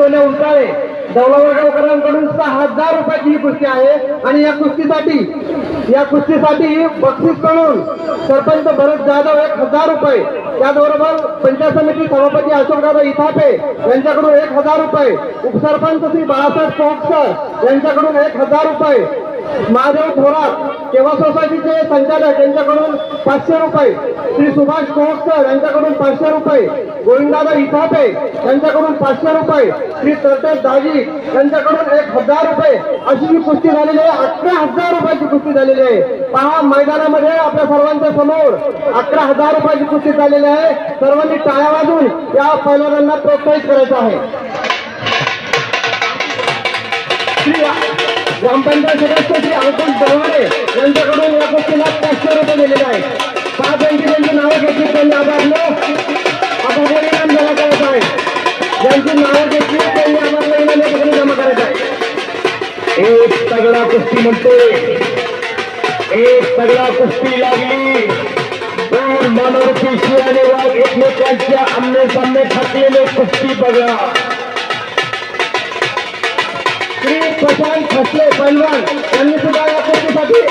सोन्या उंचाळे दौलावरगावकरांकडून सहा हजार रुपयाची ही कुस्ती आहे. आणि या कुस्तीसाठी या कुस्तीसाठी बक्षीस म्हणून सरपंच भरत जाधव एक हजार रुपये. त्याचबरोबर पंचायत समिती सभापती अशोक जाधव इथापे यांच्याकडून एक हजार रुपये. उपसरपंच श्री बाळासाहेब पोपकर यांच्याकडून एक हजार रुपये. महादेव थोरात केव्हा सोसायटीचे संचालक यांच्याकडून पाचशे रुपये. श्री सुभाष कोहकर यांच्याकडून पाचशे रुपये. गोविंदादा इथापे यांच्याकडून पाचशे रुपये. श्री तरटेश दाजी यांच्याकडून एक हजार रुपये. अशी ही कुस्ती झालेली आहे अकरा हजार रुपयाची कुस्ती झालेली पाहिजे. पहा मैदानामध्ये आपल्या सर्वांच्या समोर अकरा हजार रुपयाची कुस्ती झालेली आहे. सर्वांनी टाळ्या वाजून या पैलवानांना प्रोत्साहित करायचं आहे. ग्रामपंचायत सदस्य श्री अंकुश दरवाडे यांच्याकडून या गोष्टीला पाचशे रुपये दिलेले आहेत. पाच जणांची त्यांची नावं घेतली त्यांनी आभारलं. आभार इनाम जमा करायचं आहे. ज्यांची नावं घेतली त्यांनी आभारलं इनाम जमा करायचं आहे एक तगडा कुस्ती म्हणतोय. एक कुस्ती लागली. दोन मानव पिशी आणि वाघ एकमेकांच्या आमने सामने खातलेले कुस्ती बघा. श्री प्रशांत खसले पैलवान यांनी सुद्धा या कुस्तीसाठी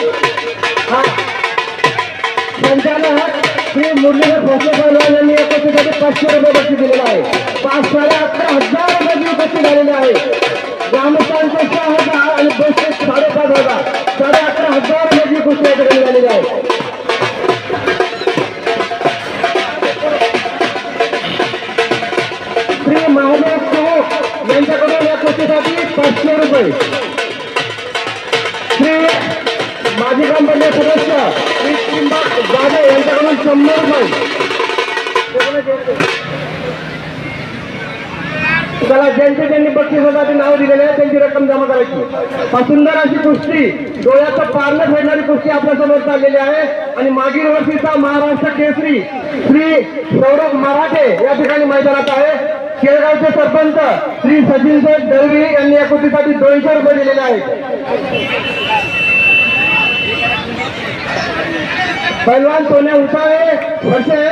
संचालक श्री मुरलीधर भोसले पैलवान यांनी या कुस्तीसाठी पाचशे रुपये बक्षीस दिलेला आहे. पाच साडे अकरा हजार रुपयाची कुस्ती झालेली आहे. ग्रामस्थांचे सहा आणि साडेपाच साडे अकरा हजार रुपयाची कुस्ती आहे श्री महादेव चौक यांच्याकडून या कुस्तीसाठी पाचशे रुपये. श्री माजी ग्रामपंचायत सदस्य श्री किंबा जाधव यांच्याकडून शंभर रुपये. त्याला ज्यांचे ज्यांनी बक्षिसासाठी नाव दिलेले आहे त्यांची रक्कम जमा करायची. हा सुंदर अशी कुस्ती डोळ्याचं पारणं फेडणारी कुस्ती आपल्यासमोर चाललेली आहे. आणि मागील वर्षीचा महाराष्ट्र केसरी श्री सौरभ मराठे या ठिकाणी मैदानात आहे. केळगावचे सरपंच श्री सचिन साहेब दळवी यांनी या कुस्तीसाठी दोनशे रुपये दिलेले आहेत. पैलवान सोन्या उसाळे वर्षे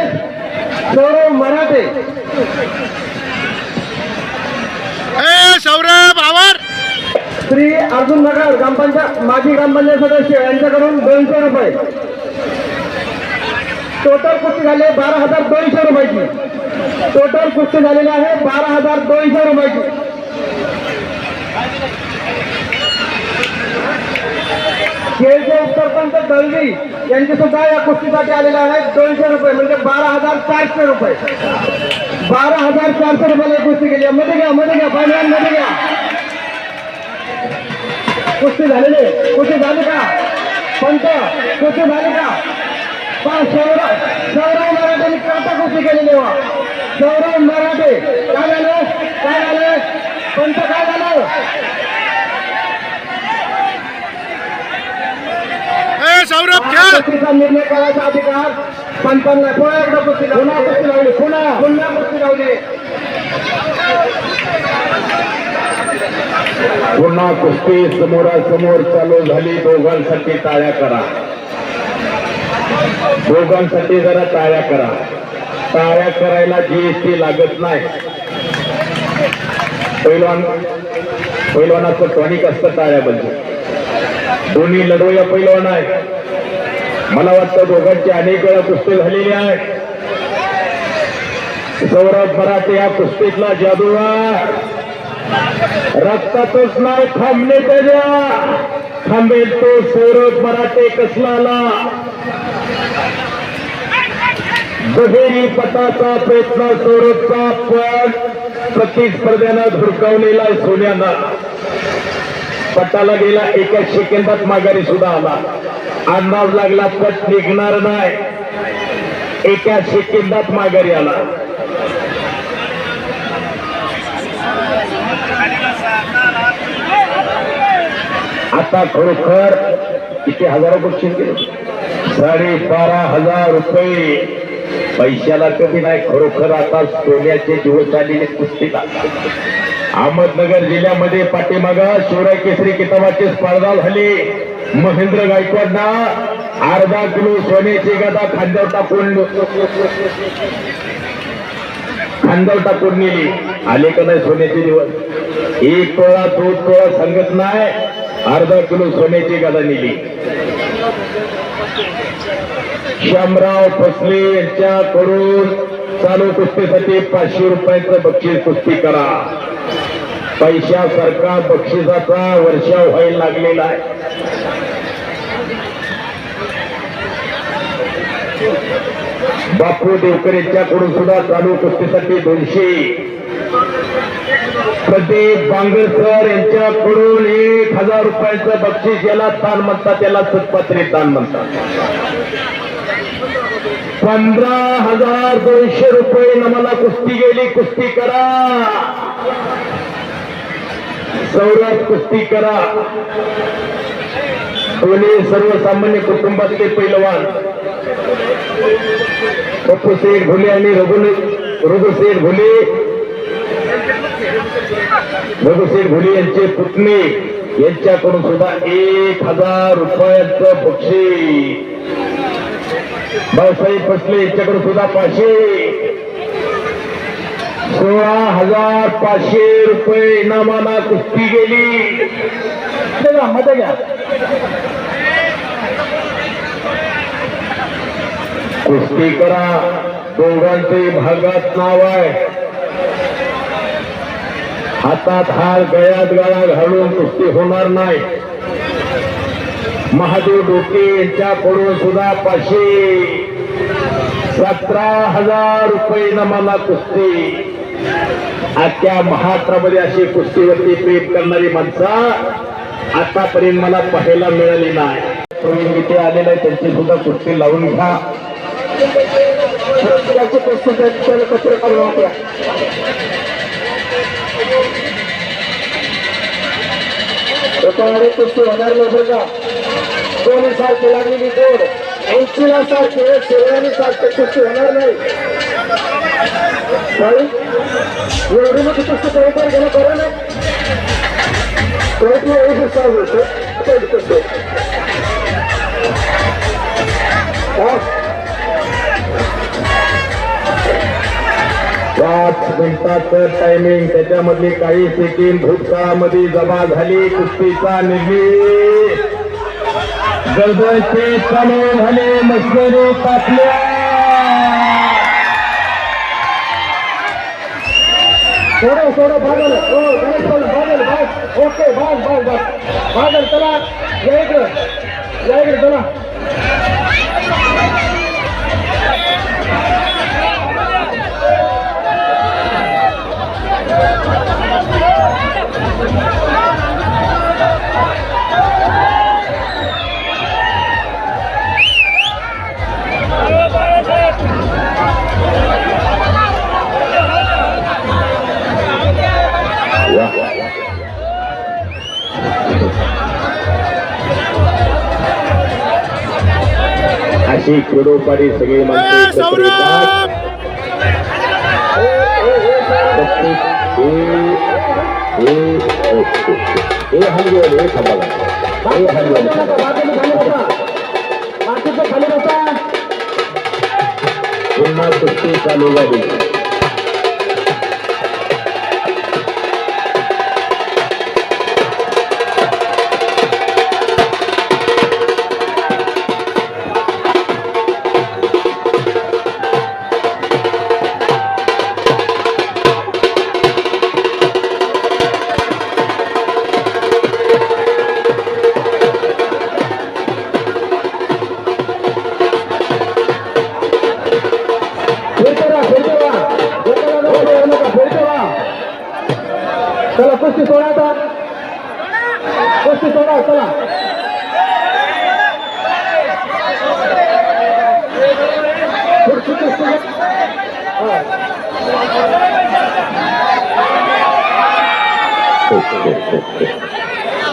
सौरभ मराठे. ए सौरभ आवर. श्री अर्जुन नगर ग्रामपंचायत माजी ग्रामपंचायत सदस्य यांच्याकडून दोनशे रुपये. टोटल कुस्ती झाली बारा हजार दोनशे रुपयाची. टोटल कुस्ती झालेली आहे बारा हजार दोनशे रुपयाची. खेळचे उपसरपंच दळवी यांचे सुद्धा या कुस्तीसाठी आलेले आहेत दोनशे रुपये म्हणजे बारा हजार चारशे रुपये. बारा हजार चारशे रुपयाला कुस्ती केली आहे. मध्ये घ्या मध्ये घ्या पहिल्यांदा मध्ये घ्या. कुस्ती झालेली. कुस्ती झाली का? पंत कुस्ती झाली का? पहा सौरभ सौरभ मराठेने करता कुस्ती केलेली वा सौरभ मराठे. काय झालं? काय झालं? पंत काय झालं? सौरभ निर्णय करायचा अधिकार. पंचांना पुन्हा कुस्ती पुन्हा कुस्ती लावली. पुन्हा. पुन्हा कुस्ती लावली. पुन्हा कुस्ती समोरासमोर चालू झाली. दोघांसाठी टाळ्या करा. दोघांसाठी जरा टाळ्या करा. टाळ्या करायला जीएसटी लागत नाही. पैलवान पैलवानाचं टॉनिक असतं टाळ्याबद्दल दोन्ही लढवया पैलवान आहे मला वाटतं दोघांची अनेक वेळा कुस्ती झालेली आहे. सौरभ मराठे या कुस्तीतला जादूगार रक्तातच नाही थांबणे त्याच्या. थांबेल तो सौरभ मराठे कसलाला? दुहेरी पटाचा प्रयत्न सौरभचा पण प्रतिस्पर्ध्यानं धुडकावलेला सोन्यानं. पटाला गेला एका सेकंदात माघारी सुद्धा आला. अंदाज लागला पट निघणार नाही. एका सेकंदात माघारी आला. आता खरोखर किती हजारो पक्षी गेले साडे बारा हजार रुपये पैशाला कमी नाही खरोखर आता सोन्याचे दिवस आलेले कुस्तीला. अहमदनगर जिल्ह्यामध्ये पाठीमागा शिवराय केसरी किताबाची स्पर्धा झाली. महेंद्र गायकवाडना अर्धा किलो सोन्याची गदा खांद्यावर टाकून खांद्यावर टाकून नेली. आले का नाही सोन्याचे दिवस? एक तोळा दोन तोळा सांगत नाही. अर्धा किलो सोन्याची गदा नेली. श्यामराव फसले यांच्याकडून चालू कुस्तीसाठी पाचशे रुपयाचं बक्षीस कुस्ती करा. पैशासारखा बक्षिसाचा वर्षाव व्हायला लागलेला आहे. बापू देवकर यांच्याकडून सुद्धा चालू कुस्तीसाठी दोनशे. प्रदीप बांगरकर यांच्याकडून एक हजार रुपयाचं बक्षीस याला ताण म्हणतात याला सत्पात्री ताण म्हणतात. पंधरा हजार दोनशे रुपये नमाला कुस्ती गेली कुस्ती करा. सौरभ कुस्ती करा. दोन्ही सर्वसामान्य कुटुंबातले पैलवान पप्पू शेठ भोले आणि रघु रघुशेठ भोले. रघुशेठ भोले यांचे पुतणे. यांच्याकडून सुद्धा एक हजार रुपयाचं बक्षीस भाऊसाहेब फसले यांच्याकडून सुद्धा पाचशे. सोळा हजार पाचशे रुपये इनामाला कुस्ती गेली. बघा मत घ्या. कुस्ती करा. दोघांचे भागात नाव आहे. हातात हार गळ्यात गळा घालून कुस्ती होणार नाही. महादेव डोके यांच्याकडून सुद्धा पाचशे सतरा हजार रुपये नमाला कुस्ती. आजच्या महाराष्ट्रामध्ये अशी कुस्तीवरती प्रेम करणारी माणसं आतापर्यंत मला पाहायला मिळाली नाही. प्रवीण गीते आहे त्यांची सुद्धा कुस्ती लावून घ्या. त्याची कुस्ती त्याला कचरा काढून वापरा त्याच्यामध्ये कुस्ती होणार नाही बरं का दोन्ही सारखे लागलेली जोड ऐंशीला सारखे शेवयाने सारखे कुस्ती होणार नाही ताई, एवढी मोठी कुस्ती तयार गेलं बरं नाही कळती एवढी सांगू पहिली कुस्ती पाच मिनिटाचं टायमिंग त्याच्यामधली काही सेकंड भूतकाळामध्ये जमा झाली. कुस्तीचा निर्णय गरजेचे चालू झाले. मशनरी तापल्या थोडं थोडं भागल हो गणेश भागल भाग ओके भाग भाग भाग भागल चला. या इकडं. या इकडे चला. अशी खेडोपाडी सगळी माणसं ए, एकत्र सौरभ येतात. प्रत्येक हे- हे- ओके. हे हलगीवाले, हे थांबा जरा. हे हलगीवाले. बाकीचे खाली बसा बाकीचे खाली बसा पुन्हा कुस्ती चालू झाली फिरते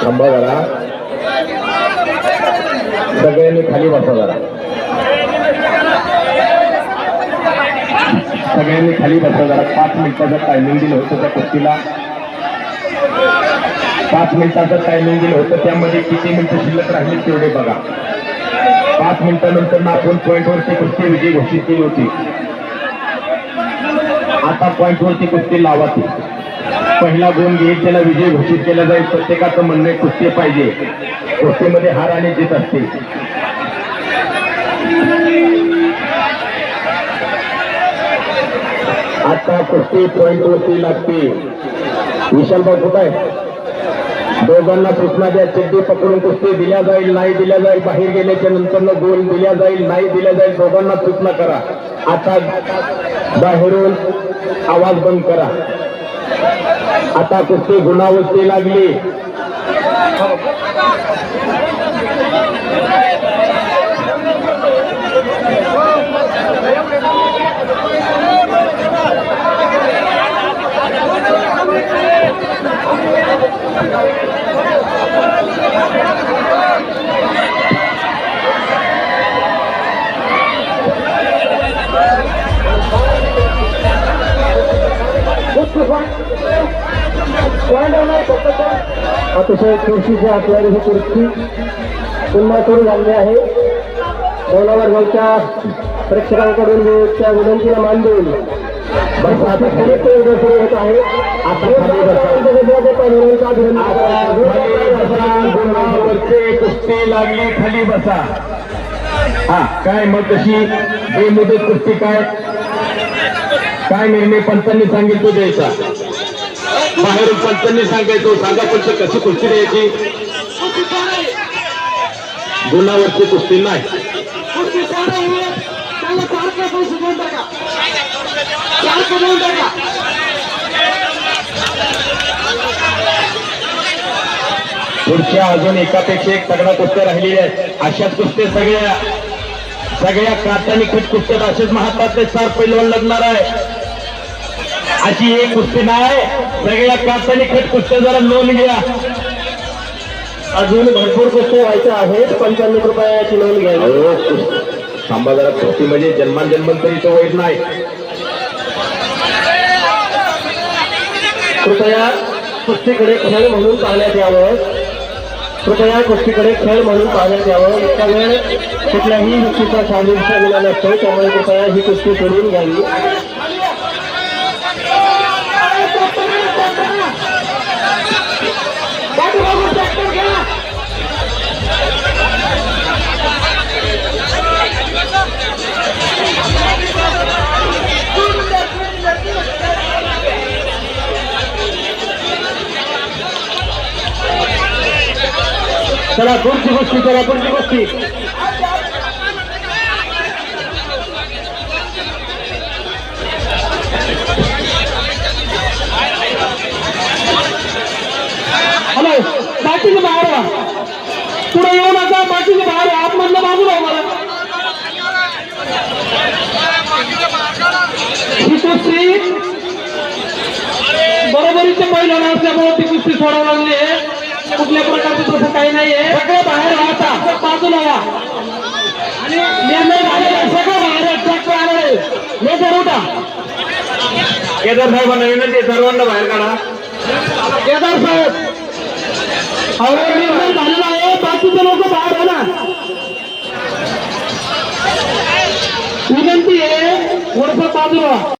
थांबा जरा. सगळ्यांनी खाली बसा जरा. सगळ्यांनी खाली बसा जरा. पाच मिनिटाचं टायमिंग दिलं होतं त्या कुस्तीला. पाच मिनिटाचं टायमिंग दिलं होतं. त्यामध्ये किती मिनिटं शिल्लक राहिली तेवढे बघा. पाच मिनिटानंतर आपण पॉईंटवरती कुस्ती विजय घोषित केली होती. आता पॉईंटवरती कुस्ती लावा ती. पहिला गुण घेईल त्याला विजय घोषित केला जाईल प्रत्येकाचं म्हणणे कुस्ती पाहिजे. कुस्तीमध्ये हार आणि जीत असते. आता कुस्ती पॉईंट वरती लागते. विशाल भाऊ कुठं आहे दोघांना सूचना द्या. चिड्डी पकडून कुस्ती दिल्या जाईल नाही दिल्या जाईल बाहेर गेल्याच्यानंतर गोल दिल्या जाईल नाही दिल्या जाईल दोघांना सूचना करा. आता बाहेरून आवाज बंद करा. आता कुस्ती गुणावरती लागली? अतिशय खुर्शीची असणारी ही खुर्ची पुन्हा करून आणली आहे. दोनावर गावच्या प्रेक्षकांकडून त्या विनंतीला मान देऊन बस आता ते आहे खाली बसा, कुस्ती लागली खाली बसा हा काय मग कशी बेमुदत कुस्ती काय? काय निर्णय पंचांनी सांगितलं द्यायचा बाहेरून पंचांनी सांगायचो सांगा पंच कशी कुस्ती द्यायची गुणावरची कुस्ती नाही. पुढच्या अजून एकापेक्षा एक तगडा कुस्त्या राहिलेल्या आहेत. अशाच कुस्त्या सगळ्या सगळ्या काटाने खट कुस्त्यात असेच महात्मा ते सार पैलवान लागणार आहे. अशी एक कुस्ती नाही. सगळ्या काटाने खट कुस्त्या जरा नोंद घ्या. अजून भरपूर कुस्त्या व्हायच्या आहेत पंच्याण्णव रुपयाची नोंद अहो, थांबा जरा कुस्ती म्हणजे जन्मान जन्मांतरीचं वैर नाही. कृपया कुस्तीकडे खेळ म्हणून पाहण्यात यावं. कृपया कुस्तीकडे खेळ म्हणून पाहण्यात यावं. इतका वेळ कुठल्याही शारीरिक स्टॅमिना नसतो त्यामुळे कृपया ही कुस्ती सोडून घ्यावी. चला पुढची कुस्ती चला पुढची कुस्ती हॅलो बाकीचे बाहेर व्हा पुढे येऊ नका बाकीचे बाहेर व्हा आतमधलं बाजूला व्हा मला ही कुस्ती बरोबरीचे पहिलं असल्यामुळे ती कुस्ती सोडावं लागली आहे कुठल्या प्रकारचं तसं काही नाहीये. सगळं बाहेर राहता बाजूला व्हा आणि निर्णय झालेला. सगळं बाहेर. ट्रॅक्टर आलेलं उठा केदार साहेबांना विनंती सर्वांना बाहेर काढा. केदार साहेब. अहो निर्णय झालेला आहे. बाकीचे लोक बाहेर आहे ना विनंती आहे थोडस बाजूला.